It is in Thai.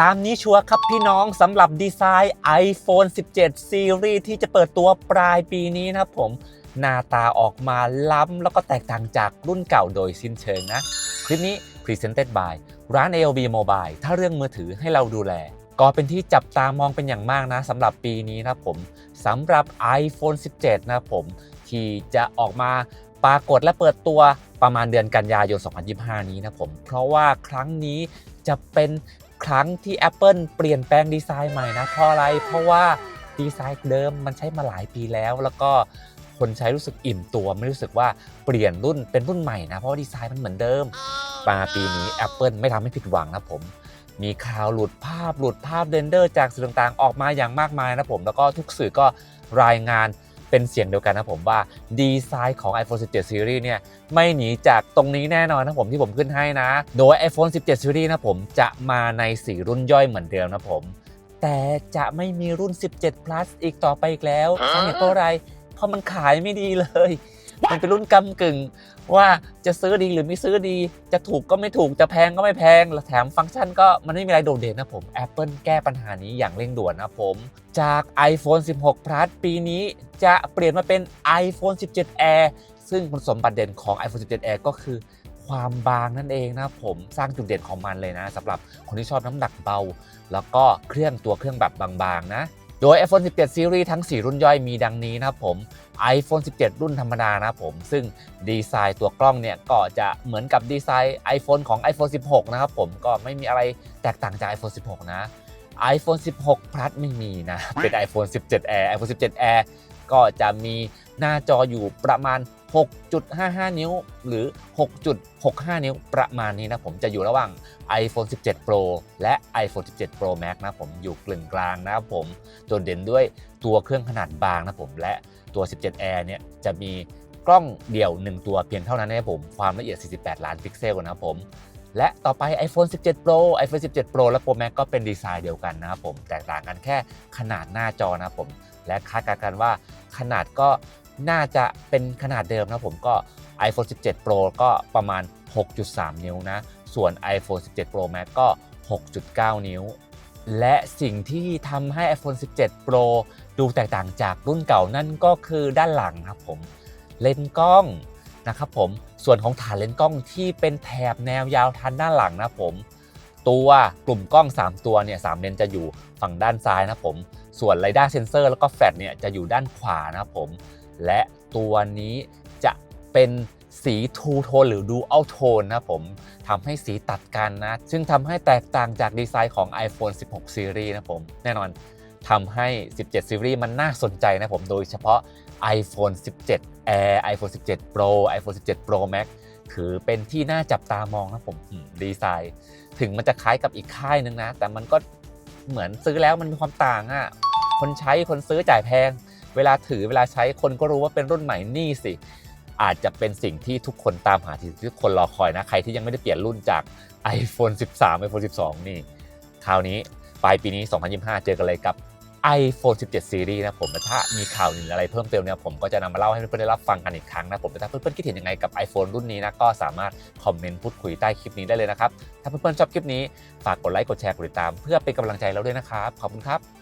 ตามนี้ชัวร์ครับพี่น้องสำหรับดีไซน์ iPhone 17 Series ที่จะเปิดตัวปลายปีนี้นะครับผมหน้าตาออกมาล้ำแล้วก็แตกต่างจากรุ่นเก่าโดยสิ้นเชิงนะ คลิปนี้ Presented by ร้าน AOB Mobile ถ้าเรื่องมือถือให้เราดูแล ก็เป็นที่จับตามองเป็นอย่างมากนะสำหรับปีนี้นะครับผมสำหรับ iPhone 17 นะครับผม ที่จะออกมาปรากฏและเปิดตัวประมาณเดือนกันยายน 2025 นี้นะผม เพราะว่าครั้งนี้จะเป็น ครั้งที่ Apple เปลี่ยนแปลงดีไซน์ใหม่นะเพราะอะไรเพราะว่าดีไซน์เดิมมันใช้มาหลายปีแล้ว แล้วก็คนใช้รู้สึกอิ่มตัว ไม่รู้สึกว่าเปลี่ยนรุ่นเป็นรุ่นใหม่นะ เพราะว่าดีไซน์มันเหมือนเดิมมาปีนี้ Apple ไม่ทำให้ผิดหวังนะผม มีข่าวหลุดภาพหลุดภาพเรนเดอร์จากสื่อต่างๆ ออกมาอย่างมากมายนะผม แล้วก็ทุกสื่อก็รายงาน เป็นเสียงเดียวกันนะผมว่าดีไซน์ของ iPhone 17 Series เนี่ยไม่หนีจากตรงนี้แน่นอนนะผมที่ผมขึ้นให้นะ โดย iPhone 17 Series นะผมจะมาในสีรุ่นย่อยเหมือนเดิมนะผม แต่จะไม่มีรุ่น 17 plus อีกต่อไปอีกแล้วสาเหตุเพราะอะไรเพราะมันขายไม่ดีเลย มันเป็นรุ่นกำกึ่ง ว่าจะซื้อดีหรือไม่ซื้อดี จะถูกก็ไม่ถูกจะแพงก็ไม่แพงและแถมฟังก์ชันก็มันไม่มีอะไรโดดเด่นนะผม Apple แก้ปัญหานี้อย่างเร่งด่วนนะผม จาก iPhone 16 Plus ปีนี้จะเปลี่ยนมาเป็น iPhone 17 Air ซึ่งคุณสมบัติเด่นของ iPhone 17 Air ก็คือความบางนั่นเองนะผมสร้างจุดเด่นของมันเลยนะสำหรับคนที่ชอบน้ำหนักเบา แล้วก็เครื่องตัวเครื่องแบบบางๆนะ โดย iPhone 17 Series ทั้ง 4 รุ่นย่อยมีดังนี้นะครับผม iPhone 17 รุ่นธรรมดานะครับผม ซึ่งดีไซน์ตัวกล้องเนี่ย ก็จะเหมือนกับดีไซน์ iPhone ของ iPhone 16 นะครับผมก็ไม่มีอะไรแตกต่างจาก iPhone 16 นะ iPhone 16 Plus ไม่มีนะ เป็น iPhone 17 Air iPhone 17 Air ก็จะมีหน้าจออยู่ประมาณ 6.55 นิ้ว หรือ 6.65 นิ้วประมาณนี้นะผมจะอยู่ระหว่าง iPhone 17 Pro และ iPhone 17 Pro Max นะผมอยู่กลึงกลางนะครับผมโดดเด่นด้วยตัวเครื่องขนาดบางนะผมและตัว 17 Air เนี่ยจะมีกล้องเดี่ยว 1 ตัวเพียงเท่านั้นนะครับผมความละเอียด 48 ล้านพิกเซลนะครับผม และต่อไป iPhone 17 Pro iPhone 17 Pro และ Pro Max ก็เป็นดีไซน์เดียวกันนะครับผม แตกต่างกันแค่ขนาดหน้าจอนะครับผม และคาดการณ์กันว่าขนาดก็น่าจะเป็นขนาดเดิมนะผมก็ iPhone 17 Pro ก็ประมาณ 6.3 นิ้วนะ ส่วน iPhone 17 Pro Max ก็ 6.9 นิ้ว และสิ่งที่ทำให้ iPhone 17 Pro ดูแตกต่างจากรุ่นเก่านั่นก็คือด้านหลังครับผม เลนส์กล้องนะครับผม ส่วนของฐานเลนส์กล้องที่เป็นแถบแนวยาวทันด้านหลังนะผม ตัวกลุ่มกล้อง 3 ตัวเนี่ยสามเลนจะอยู่ฝั่งด้านซ้ายนะผม ส่วนไรด้าเซนเซอร์แล้วก็แฟลชเนี่ยจะอยู่ด้านขวานะผม และตัวนี้จะเป็นสีทูโทนหรือดูอัลโทนนะผมทำให้สีตัดกันนะ ซึ่งทำให้แตกต่างจากดีไซน์ของ iPhone 16 Series นะผม แน่นอนทำให้ 17 Series มันน่าสนใจนะผม โดยเฉพาะ iPhone 17 Air iPhone 17 Pro iPhone 17 Pro Max ถือเป็นที่น่าจับตามองนะผมดีไซน์ ถึงมันจะคล้ายกับอีกค่ายหนึงนะ แต่มันก็เหมือนซื้อแล้วมันมีความต่างอะ่ะคนใช้คนซื้อจ่ายแพง เวลาถือเวลาใช้คนก็รู้ว่าเป็นรุ่นใหม่นี่สิ อาจจะเป็นสิ่งที่ทุกคนตามหาที่ทุกคนรอคอยนะ ใครที่ยังไม่ได้เปลี่ยนรุ่นจาก iPhone 13 iPhone 12 นี่ คราวนี้ปลายปีนี้ 2025 เจอกันเลยกับ iPhone 17 Series นะผมถ้ามีข่าวหรืออะไรเพิ่มเติมเนี่ยผมก็จะนำมาเล่าให้เพื่อนๆได้รับฟังกันอีกครั้งนะผมถ้าเพื่อนๆคิดเห็นยังไงกับ iPhone รุ่นนี้นะก็สามารถคอมเมนต์พูดคุยใต้คลิปนี้ได้เลยนะครับ ถ้าเพื่อนๆชอบคลิปนี้ฝากกดไลค์กดแชร์กดติดตาม เพื่อเป็นกำลังใจเราด้วยนะครับขอบคุณครับ